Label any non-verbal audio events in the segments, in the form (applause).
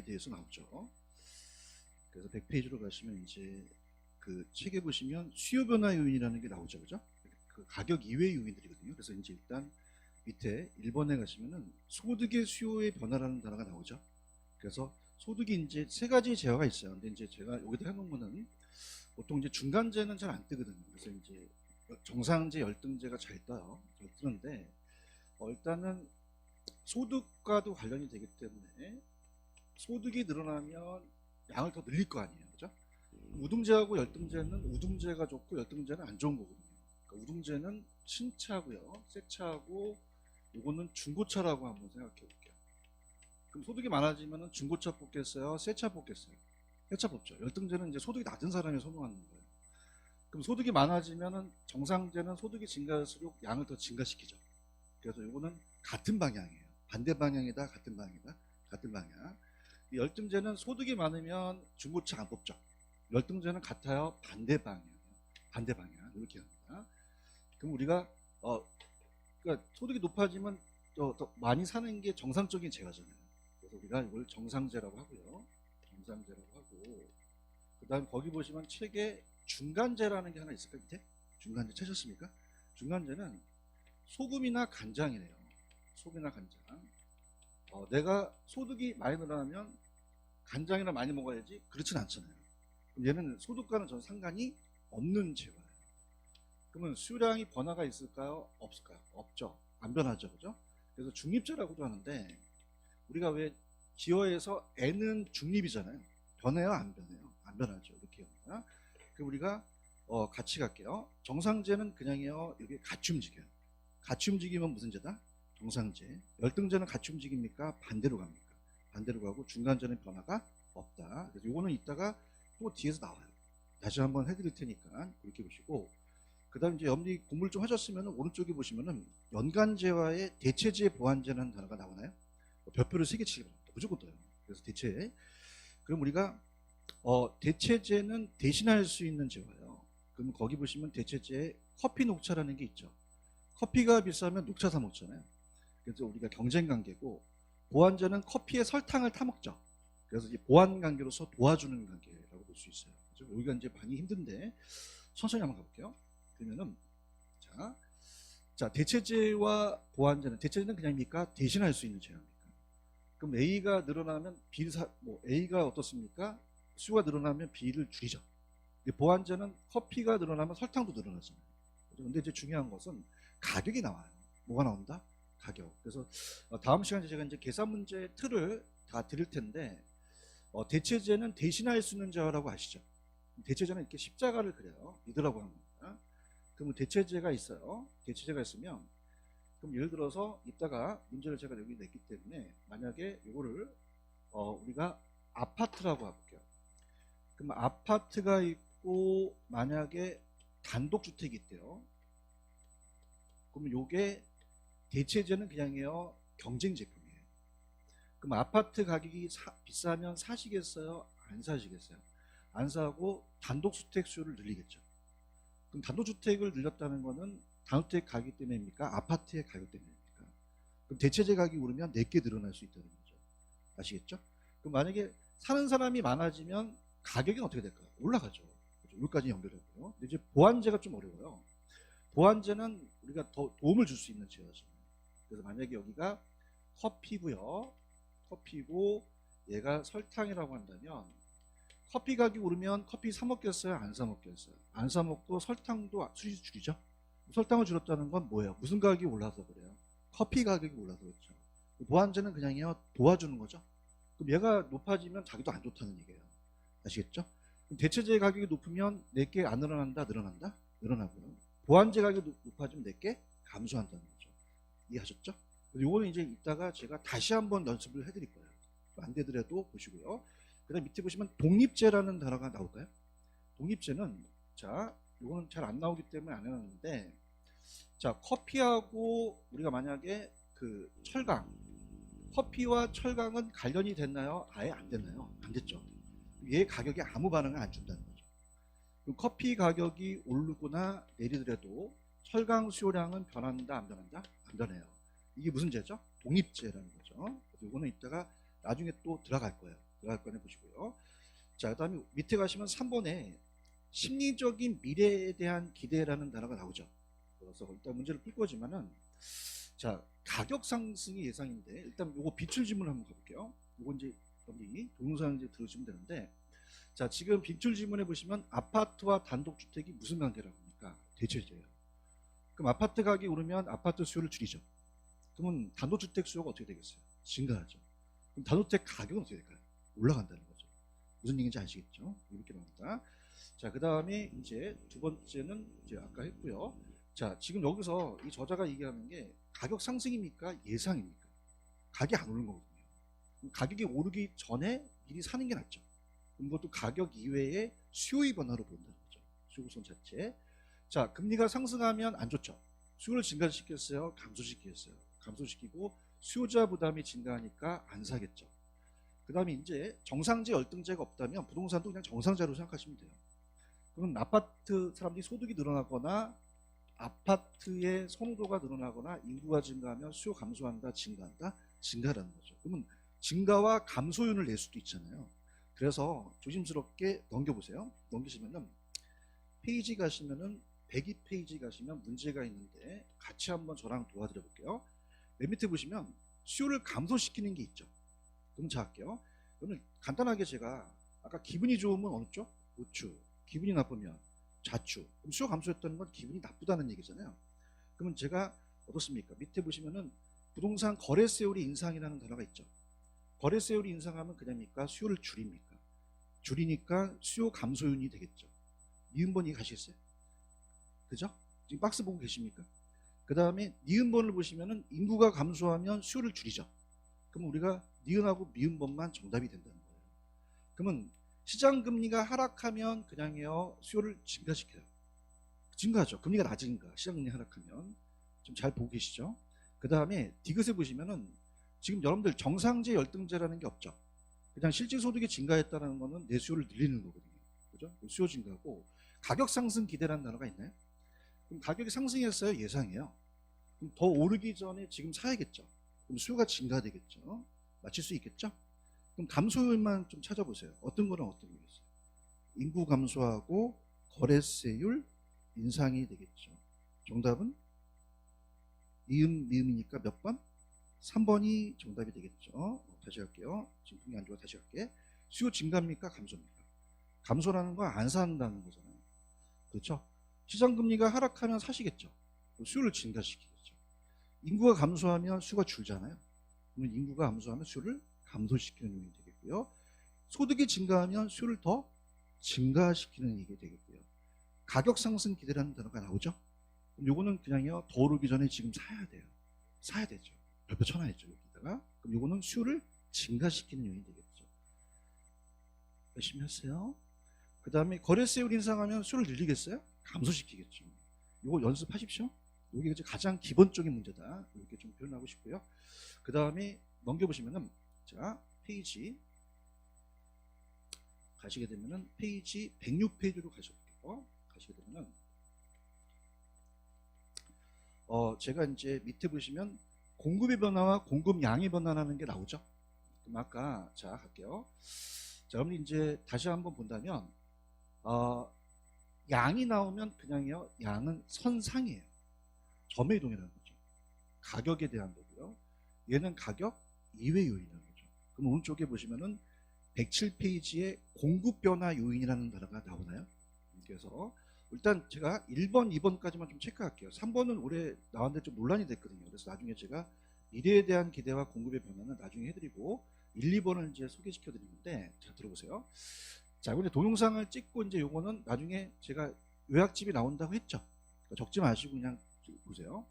요인에 대해서 나오죠. 그래서 100페이지로 가시면 이제 그 책에 보시면 수요 변화 요인이라는 게 나오죠. 그죠? 그 가격 이외의 요인들이거든요. 그래서 이제 일단 밑에 1번에 가시면은 소득의 수요의 변화라는 단어가 나오죠. 그래서 소득이 이제 세 가지 재화가 있어요. 근데 이제 제가 여기다 해놓은 거는 보통 이제 중간재는 잘 안 뜨거든요. 그래서 이제 정상재, 열등재가 잘 떠요. 잘 뜨는데 어, 일단은 소득과도 관련이 되기 때문에 소득이 늘어나면 양을 더 늘릴 거 아니에요. 그죠? 우등재하고 열등재는 우등재가 좋고 열등재는 안 좋은 거거든요. 그러니까 우등재는 신차고요. 새 차하고 이거는 중고차라고 한번 생각해 볼게요. 그럼 소득이 많아지면 중고차 뽑겠어요? 새차 뽑겠어요? 새차 뽑죠. 열등재는 이제 소득이 낮은 사람이 선호하는 거예요. 그럼 소득이 많아지면은 정상재는 소득이 증가할수록 양을 더 증가시키죠. 그래서 이거는 같은 방향이에요. 반대 방향이다, 같은 방향이다, 같은 방향. 이 열등제는 소득이 많으면 중고차 안 뽑죠. 열등제는 같아요, 반대 방향, 반대 방향 이렇게 합니다. 그럼 우리가 어, 그러니까 소득이 높아지면 더, 더 많이 사는 게 정상적인 재가잖아요. 그래서 우리가 이걸 정상제라고 하고요, 정상제라고 하고, 그다음 거기 보시면 책에 중간제라는 게 하나 있을까 밑에? 중간제 찾으셨습니까? 중간제는 소금이나 간장이래요. 소금이나 간장. 어, 내가 소득이 많이 늘어나면 간장이나 많이 먹어야지 그렇진 않잖아요. 얘는 소득과는 전 상관이 없는 재화예요. 그러면 수량이 변화가 있을까요? 없을까요? 없죠. 안 변하죠. 그죠? 그래서 중립제라고도 하는데 우리가 왜 기어에서 N은 중립이잖아요. 변해요? 안 변해요? 안 변하죠. 이렇게 합니다. 그럼 우리가 어, 같이 갈게요. 정상제는 그냥이요. 여기 같이 움직여요. 같이 움직이면 무슨 제다? 정상제. 열등제는 같이 움직입니까? 반대로 갑니까? 반대로 가고 중간제는 변화가 없다. 그래서 요거는 이따가 또 뒤에서 나와요. 다시 한번 해드릴 테니까 그렇게 보시고 그다음 이제 염리 공부를 좀 하셨으면 오른쪽에 보시면은 연간제와의 대체제 보완제라는 단어가 나오나요? 별표를 세개 치기 바랍니다. 무조건 떠요. 그래서 대체. 그럼 우리가 어, 대체제는 대신할 수 있는 제화예요. 그럼 거기 보시면 대체제에 커피 녹차라는 게 있죠. 커피가 비싸면 녹차 사 먹잖아요. 그래서 우리가 경쟁 관계고 보완제는 커피에 설탕을 타 먹죠. 그래서 이 보완 관계로서 도와주는 관계라고 볼 수 있어요. 그죠? 여기가 이제 많이 힘든데 천천히 한번 가볼게요. 그러면은 자, 자 대체제와 보완제는 대체제는 그냥입니까? 대신할 수 있는 제한입니까? 그럼 A가 늘어나면 B를 사, 뭐 A가 어떻습니까? 수가 늘어나면 B를 줄이죠. 보완제는 커피가 늘어나면 설탕도 늘어나잖아요. 그죠? 근데 이제 중요한 것은 가격이 나와요. 뭐가 나온다? 가격. 그래서 어, 다음 시간에 제가 이제 계산 문제 틀을 다 드릴 텐데 어, 대체제는 대신할 수 있는 자라고 아시죠? 대체제는 이렇게 십자가를 그려요. 믿으라고 하는 겁니다. 그러면 대체제가 있어요. 대체제가 있으면 그럼 예를 들어서 이따가 문제를 제가 여기 냈기 때문에 만약에 이거를 어, 우리가 아파트라고 해볼게요. 그럼 아파트가 있고 만약에 단독주택이 있대요. 그러면 요게 대체제는 그냥이요 경쟁 제품이에요. 그럼 아파트 가격이 사- 비싸면 사시겠어요? 안 사시겠어요? 안 사고 단독주택 수요를 늘리겠죠. 그럼 단독주택을 늘렸다는 거는 단독주택 가격 때문입니까? 아파트의 가격 때문입니까? 그럼 대체제 가격이 오르면 내게 늘어날 수 있다는 거죠. 아시겠죠? 그럼 만약에 사는 사람이 많아지면 가격은 어떻게 될까요? 올라가죠. 그죠? 여기까지 연결되고요. 근데 이제 보완제가 좀 어려워요. 보완제는 우리가 더 도움을 줄 수 있는 제어죠. 그래서 만약에 여기가 커피고요. 커피고 얘가 설탕이라고 한다면 커피 가격이 오르면 커피 사 먹겠어요? 안 사 먹겠어요? 안 사 먹고 설탕도 수지 줄이죠. 설탕을 줄였다는 건 뭐예요? 무슨 가격이 올라서 그래요? 커피 가격이 올라서 그렇죠. 보완제는 그냥요 도와주는 거죠. 그럼 얘가 높아지면 자기도 안 좋다는 얘기예요. 아시겠죠? 대체제 가격이 높으면 내게 안 늘어난다, 늘어난다, 늘어나고요. 보완제 가격이 높- 높아지면 내게 감소한다는 거죠. 이해하셨죠? 요거는 이제 이따가 제가 다시 한번 연습을 해드릴 거예요. 안 되더라도 보시고요. 그 다음 밑에 보시면 독립제라는 단어가 나올까요? 독립제는, 자, 요거는 잘 안 나오기 때문에 안 해놨는데, 자, 커피하고 우리가 만약에 그 철강, 커피와 철강은 관련이 됐나요? 아예 안 됐나요? 안 됐죠. 얘 가격이 아무 반응을 안 준다는 거죠. 커피 가격이 오르거나 내리더라도 철강 수요량은 변한다, 안 변한다? 안 변해요. 이게 무슨 제죠? 독립제라는 거죠. 이거는 이따가 나중에 또 들어갈 거예요. 들어갈 거는 보시고요. 자, 그다음에 밑에 가시면 3번에 심리적인 미래에 대한 기대라는 단어가 나오죠. 그래서 일단 문제를 풀 거지만은 자 가격 상승이 예상인데 일단 요거 비출 질문 한번 가볼게요. 요거 이제 여기 동영상 이제 들으시면 되는데 자 지금 비출 질문에 보시면 아파트와 단독주택이 무슨 관계라고 합니까? 대체제예요. 그럼 아파트 가격이 오르면 아파트 수요를 줄이죠. 그러면 단독주택 수요가 어떻게 되겠어요? 증가하죠. 그럼 단독주택 가격은 어떻게 될까요? 올라간다는 거죠. 무슨 얘기인지 아시겠죠? 이렇게 나옵니다. 자, 그 다음에 이제 두 번째는 이제 아까 했고요. 자, 지금 여기서 이 저자가 얘기하는 게 가격 상승입니까? 예상입니까? 가격이 안 오른 거거든요. 가격이 오르기 전에 미리 사는 게 낫죠. 그것도 가격 이외에 수요의 변화로 본다는 거죠. 수요선 자체. 자, 금리가 상승하면 안 좋죠. 수요를 증가시켰어요? 감소시켰어요? 감소시키고 수요자 부담이 증가하니까 안 사겠죠. 그 다음에 이제 정상제 열등제가 없다면 부동산도 그냥 정상자로 생각하시면 돼요. 그럼 아파트 사람들이 소득이 늘어나거나 아파트의 선호도가 늘어나거나 인구가 증가하면 수요 감소한다, 증가한다, 증가라는 거죠. 그러면 증가와 감소율을 낼 수도 있잖아요. 그래서 조심스럽게 넘겨보세요. 넘기시면은 페이지 가시면은 102페이지 가시면 문제가 있는데 같이 한번 저랑 도와드려 볼게요. 맨 밑에 보시면 수요를 감소시키는 게 있죠. 그럼 자 할게요. 오늘 간단하게 제가 아까 기분이 좋으면 어느 쪽? 우측. 기분이 나쁘면 좌측. 그럼 수요 감소했다는 건 기분이 나쁘다는 얘기잖아요. 그러면 제가 어떻습니까? 밑에 보시면은 부동산 거래세율이 인상이라는 단어가 있죠. 거래세율이 인상하면 그냥입니까? 수요를 줄입니까? 줄이니까 수요 감소 요인이 되겠죠. 니은번 이해 가시겠어요? 그죠? 지금 박스 보고 계십니까? 그 다음에 니은번을 보시면은 인구가 감소하면 수요를 줄이죠. 그럼 우리가 니은하고 미은번만 정답이 된다는 거예요. 그러면 시장 금리가 하락하면 그냥요 수요를 증가시켜요. 증가하죠. 금리가 낮으니까 시장 금리 하락하면 좀 잘 보고 계시죠? 그 다음에 디귿에 보시면은 지금 여러분들 정상제 열등제라는 게 없죠. 그냥 실제 소득이 증가했다는 거는 내 수요를 늘리는 거거든요. 그죠? 수요 증가고 가격 상승 기대라는 단어가 있나요? 그럼 가격이 상승했어요? 예상이에요. 그럼 더 오르기 전에 지금 사야겠죠. 그럼 수요가 증가되겠죠. 맞출 수 있겠죠? 그럼 감소율만 좀 찾아보세요. 어떤 거랑 어떤 거겠어요? 인구 감소하고 거래세율 인상이 되겠죠. 정답은 이음 미음이니까 몇 번? 3번이 정답이 되겠죠. 어, 다시 할게요. 지금 분이 안 좋아 다시 할게. 수요 증가입니까? 감소입니까? 감소라는 건 안 산다는 거잖아요. 그렇죠? 시장 금리가 하락하면 사시겠죠. 수요를 증가시키겠죠. 인구가 감소하면 수가 줄잖아요. 그러면 인구가 감소하면 수요를 감소시키는 요인이 되겠고요. 소득이 증가하면 수요를 더 증가시키는 얘기 되겠고요. 가격 상승 기대라는 단어가 나오죠. 요거는 그냥요 더 오르기 전에 지금 사야 돼요. 사야 되죠. 별표 쳐놔야죠 여기다가. 그럼 요거는 수요를 증가시키는 요인이 되겠죠. 열심히 하세요. 그 다음에 거래세율 인상하면 수요를 늘리겠어요? 감소시키겠죠. 요거 연습하십시오. 이제 가장 기본적인 문제다. 이렇게 좀 표현하고 싶고요. 그 다음에 넘겨보시면은 자 페이지 가시게 되면은 페이지 106페이지로 가셔볼게요. 가시게 되면은 어 제가 이제 밑에 보시면 공급의 변화와 공급량의 변화라는 게 나오죠. 그럼 아까 자 할게요. 자 그럼 이제 다시 한번 본다면 어 양이 나오면 그냥요 양은 선상이에요. 점의 이동이라는 거죠. 가격에 대한 거고요. 얘는 가격 이외 요인이라는 거죠. 그럼 오른쪽에 보시면은 107페이지에 공급 변화 요인이라는 단어가 나오나요? 그래서 일단 제가 1번, 2번까지만 좀 체크할게요. 3번은 올해 나왔는데 좀 논란이 됐거든요. 그래서 나중에 제가 미래에 대한 기대와 공급의 변화는 나중에 해드리고 1, 2번을 이제 소개시켜 드리는데 자 들어보세요. 자, 근데 동영상을 찍고 이제 요거는 나중에 제가 요약집이 나온다고 했죠. 그러니까 적지 마시고 그냥 보세요.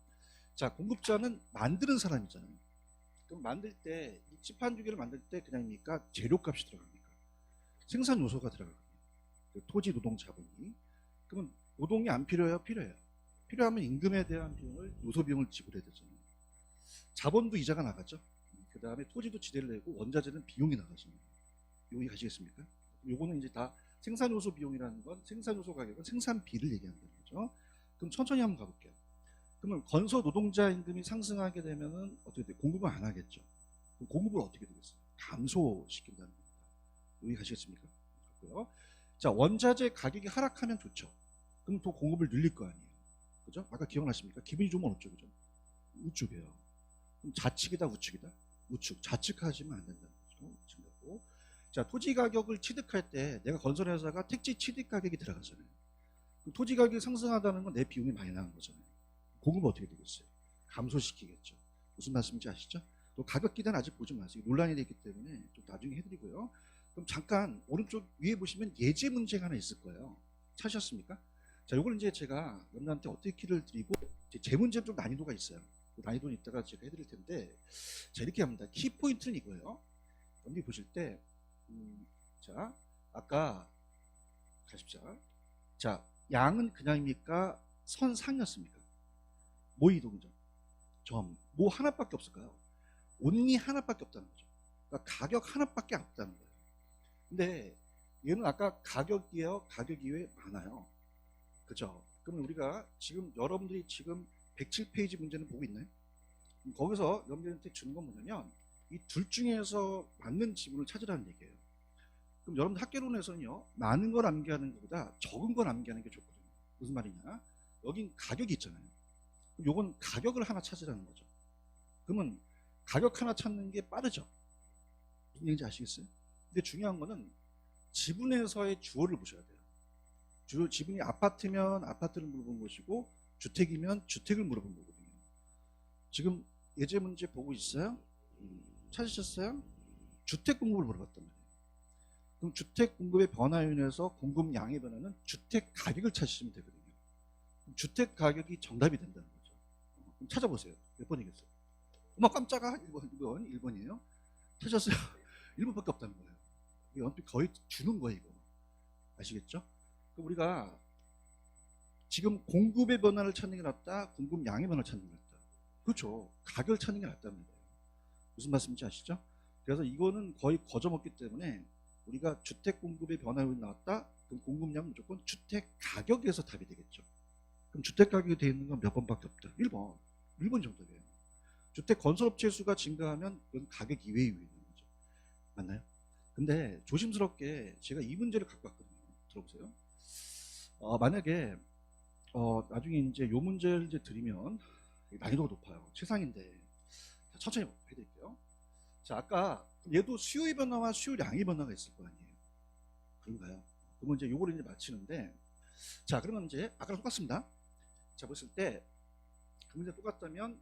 자, 공급자는 만드는 사람이잖아요. 그럼 만들 때, 이 집한 주기를 만들 때 그냥입니까? 재료값이 들어갑니까? 생산 요소가 들어가거든요. 그 토지 노동 자본이. 그러면 노동이 안 필요해요? 필요해요. 필요하면 임금에 대한 비용을, 요소 비용을 지불해야 되잖아요. 자본도 이자가 나가죠. 그 다음에 토지도 지대를 내고 원자재는 비용이 나가잖아요. 여기 가시겠습니까? 요거는 이제 다 생산 요소 비용이라는 건 생산 요소 가격은 생산비를 얘기한다는 거죠. 그럼 천천히 한번 가볼게요. 그러면 건설 노동자 임금이 상승하게 되면은 어떻게 돼? 공급을 안 하겠죠. 그럼 공급을 어떻게 되겠어요? 감소시킨다는 겁니다. 여기 가시겠습니까? 갔고요. 자, 원자재 가격이 하락하면 좋죠. 그럼 또 공급을 늘릴 거 아니에요. 그죠? 아까 기억나십니까? 기분이 좋으면 어쩌죠? 그죠? 우측이에요. 그럼 좌측이다, 우측이다? 우측. 좌측하시면 안 된다는 거죠. 자, 토지 가격을 취득할 때 내가 건설 회사가 택지 취득 가격이 들어가잖아요. 토지 가격이 상승하다는 건 내 비용이 많이 나는 거잖아요. 공급 어떻게 되겠어요? 감소시키겠죠. 무슨 말씀인지 아시죠? 또 가격 기단 아직 보지 마세요. 논란이 되기 때문에 좀 나중에 해드리고요. 그럼 잠깐 오른쪽 위에 보시면 예제 문제가 하나 있을 거예요. 찾으셨습니까? 자, 요걸 이제 제가 여러분한테 어떻게 키를 드리고 제 문제는 좀 난이도가 있어요. 그 난이도는 이따가 제가 해드릴 텐데 자 이렇게 합니다. 키 포인트는 이거예요. 여기 보실 때 음, 자 아까 가십시오. 자 양은 그냥입니까? 선상이었습니까? 뭐 이동점? 점. 뭐 하나밖에 없을까요? 온리 하나밖에 없다는 거죠. 그러니까 가격 하나밖에 없다는 거예요. 근데 얘는 아까 가격이에요. 가격 이외에 많아요. 그죠? 그러면 우리가 지금 여러분들이 지금 107페이지 문제는 보고 있나요? 거기서 여러분들한테 주는 건 뭐냐면 이 둘 중에서 맞는 지문을 찾으라는 얘기예요. 그럼 여러분들 학계론에서는요, 많은 걸 암기하는 것보다 적은 걸 암기하는 게 좋거든요. 무슨 말이냐? 여긴 가격이 있잖아요. 요건 가격을 하나 찾으라는 거죠. 그러면 가격 하나 찾는 게 빠르죠. 무슨 얘기인지 아시겠어요? 근데 중요한 거는 지분에서의 주어를 보셔야 돼요. 주, 지분이 아파트면 아파트를 물어본 것이고 주택이면 주택을 물어본 거거든요. 지금 예제 문제 보고 있어요? 음, 찾으셨어요? 주택 공급을 물어봤단 말이에요. 그럼 주택 공급의 변화에 인해서 공급량의 변화는 주택 가격을 찾으시면 되거든요. 주택 가격이 정답이 된다는 거죠. 어, 그럼 찾아보세요. 몇 번이겠어요? 어머 깜짝아 1번, 1번, 1번이에요. 찾았어요. (laughs) 1번밖에 없다는 거예요. 연필 거의 주는 거예요, 이거. 아시겠죠? 그럼 우리가 지금 공급의 변화를 찾는 게 낫다, 공급량의 변화를 찾는 게 낫다. 그렇죠. 가격을 찾는 게 낫다는 거예요. 무슨 말씀인지 아시죠? 그래서 이거는 거의 거저먹기 때문에 우리가 주택 공급의 변화율이 나왔다, 그럼 공급량은 무조건 주택 가격에서 답이 되겠죠. 그럼 주택 가격이 되어 있는 건 몇 번밖에 없다. 1번. 1번 정답이에요. 주택 건설업체 수가 증가하면 그건 가격 이외에 있는 거죠. 맞나요? 근데 조심스럽게 제가 이 문제를 갖고 왔거든요. 들어보세요. 어, 만약에 어, 나중에 이제 요 문제를 이제 드리면 난이도가 높아요. 최상인데 자, 천천히 해드릴게요. 자, 아까 얘도 수요의 변화와 수요량의 변화가 있을 거 아니에요. 그런가요? 그러면 이제 요거를 이제 맞히는데 자, 그러면 이제 아까랑 똑같습니다. 자, 보실 때 이제 똑같다면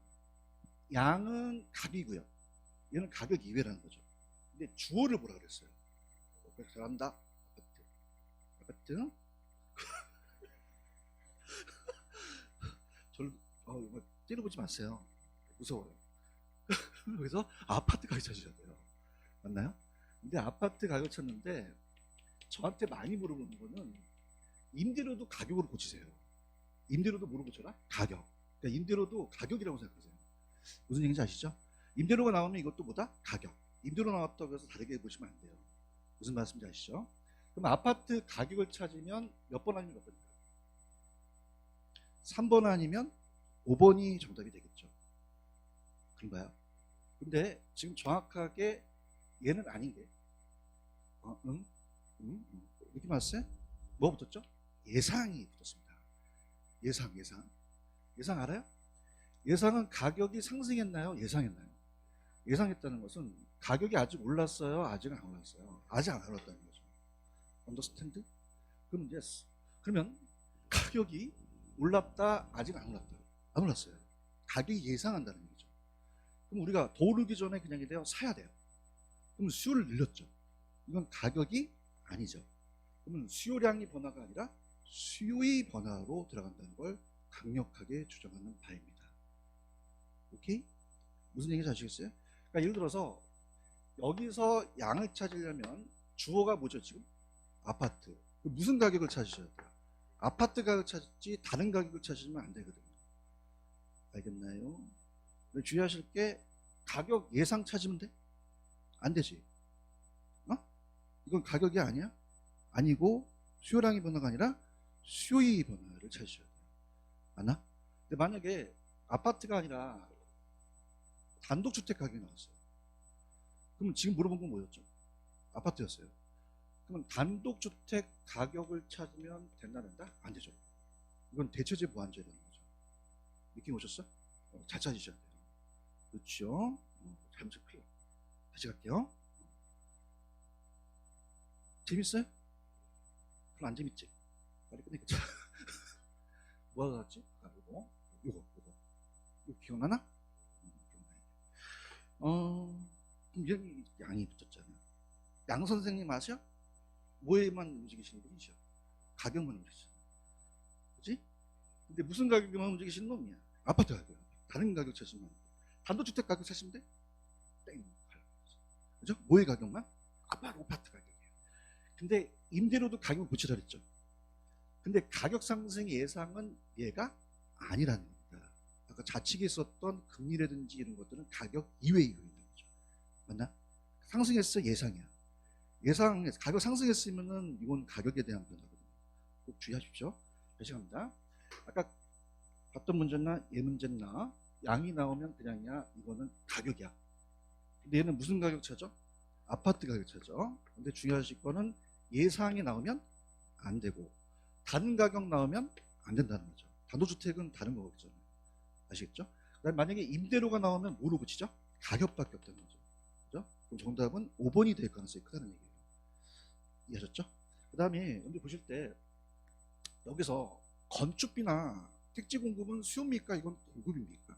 양은 가격이고요. 얘는 가격 이외라는 거죠. 근데 주어를 뭐라 그랬어요? 잘한다. 아파트. 아파트. (laughs) 저를 어, 이거 찌르보지 마세요. 무서워요. 그래서 아파트 가격 찾으셔야 돼요. 맞나요? 근데 아파트 가격 찾는데 저한테 많이 물어보는 거는 임대료도 가격으로 고치세요. 임대료도 물어보쳐라? 가격. 그러니까 임대료도 가격이라고 생각하세요. 무슨 얘기인지 아시죠? 임대료가 나오면 이것도 뭐다? 가격. 임대료 나왔다고 해서 다르게 보시면 안 돼요. 무슨 말씀인지 아시죠? 그럼 아파트 가격을 찾으면 몇 번 아니면 몇 번일까요? 3번 아니면 5번이 정답이 되겠죠. 그런가요? 근데 지금 정확하게 얘는 아닌 게 어, 응? 응? 응. 이렇게 맞았어요? 뭐 붙었죠? 예상이 붙었습니다. 예상, 예상. 예상 알아요? 예상은 가격이 상승했나요? 예상했나요? 예상했다는 것은 가격이 아직 올랐어요? 아직은 안 올랐어요? 아직 안 올랐다는 거죠. 언더스탠드? 그럼 yes. 그러면 가격이 올랐다? 아직 안 올랐다? 안 올랐어요. 가격이 예상한다는 얘기죠. 그럼 우리가 더 오르기 전에 그냥 이래요? 사야 돼요. 그럼 수요를 늘렸죠. 이건 가격이 아니죠. 그러면 수요량이 변화가 아니라 수요의 변화로 들어간다는 걸 강력하게 주장하는 바입니다. 오케이? 무슨 얘기인지 아시겠어요? 그러니까 예를 들어서 여기서 양을 찾으려면 주어가 뭐죠 지금? 아파트. 그 무슨 가격을 찾으셔야 돼요? 아파트 가격 찾지 다른 가격을 찾으면 안 되거든요. 알겠나요? 주의하실 게 가격 예상 찾으면 돼? 안 되지. 어? 이건 가격이 아니야? 아니고 수요량의 변화가 아니라 수요의 변화를 찾으셔야 돼요. 맞나? 근데 만약에 아파트가 아니라 단독주택 가격이 나왔어요. 그럼 지금 물어본 건 뭐였죠? 아파트였어요. 그러면 단독주택 가격을 찾으면 된다, 된다? 안 되죠. 이건 대체제 보완제라는 거죠. 느낌 오셨어? 어, 잘 찾으셔야 돼요. 그렇죠? 어, 잘못 클 다시 갈게요. 재밌어요? 별로 안 재밌지? 빨리 끝내겠죠. (laughs) 뭐가 같지? 아, 요거, 요거, 요거. 이거 기억나나? 음. 어, 여기 양이 붙었잖아. 양 선생님 아셔? 뭐에만 움직이시는 분이셔? 가격만 움직이시는 그지? 근데 무슨 가격에만 움직이시는 놈이야? 아파트 가격. 다른 가격 찾으면 단독주택 가격 찾으면 돼? 땡. 그죠? 뭐의 가격만? 아파트, 아파트 가격이에요. 근데 임대료도 가격을 붙이라 그랬죠. 근데 가격 상승 예상은 얘가 아니라는 겁니다. 아까 좌측에 썼던 금리라든지 이런 것들은 가격 이외의 요인인 거죠. 맞나? 상승했어 예상이야. 예상 가격 상승했으면은 이건 가격에 대한 변화거든요. 꼭 주의하십시오. 다시 갑니다. 아까 봤던 문제나 얘 문제나 양이 나오면 그냥이야 이거는 가격이야. 근데 얘는 무슨 가격 차죠? 아파트 가격 차죠. 근데 중요하실 거는 예상이 나오면 안 되고 다른 가격 나오면 안 된다는 거죠. 단독주택은 다른 거겠죠. 아시겠죠? 만약에 임대료가 나오면 뭐로 붙이죠? 가격밖에 없다는 거죠. 그죠? 그럼 정답은 5번이 될 가능성이 크다는 얘기예요. 이해하셨죠? 그 다음에 여러분들 보실 때 여기서 건축비나 택지 공급은 수요입니까? 이건 공급입니까?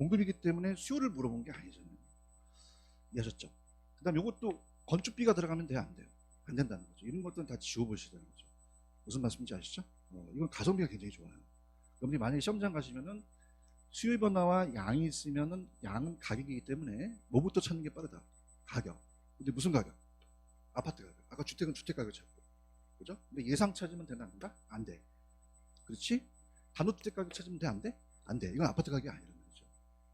공급이기 때문에 수요를 물어본 게 아니잖아요. 이해하셨죠? 그 다음 이것도 건축비가 들어가면 돼요? 안 돼요? 안 된다는 거죠. 이런 것들은 다 지워보시라는 거죠. 무슨 말씀인지 아시죠? 어, 이건 가성비가 굉장히 좋아요. 여러분들이 만약에 시험장 가시면은 수요 변화와 양이 있으면은 양은 가격이기 때문에 뭐부터 찾는 게 빠르다? 가격. 근데 무슨 가격? 아파트 가격. 아까 주택은 주택 가격 찾고. 그죠? 근데 예상 찾으면 되나 안 된다? 안 돼. 그렇지? 단독주택 가격 찾으면 돼? 안 돼? 안 돼. 이건 아파트 가격이 아니라는.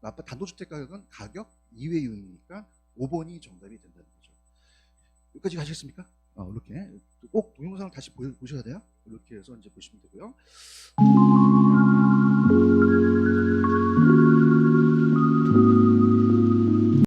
아파 단독주택 가격은 가격 이외 요인이니까 5번이 정답이 된다는 거죠. 여기까지 가시겠습니까? 어, 이렇게. 꼭 동영상을 다시 보, 보셔야 돼요. 이렇게 해서 이제 보시면 되고요.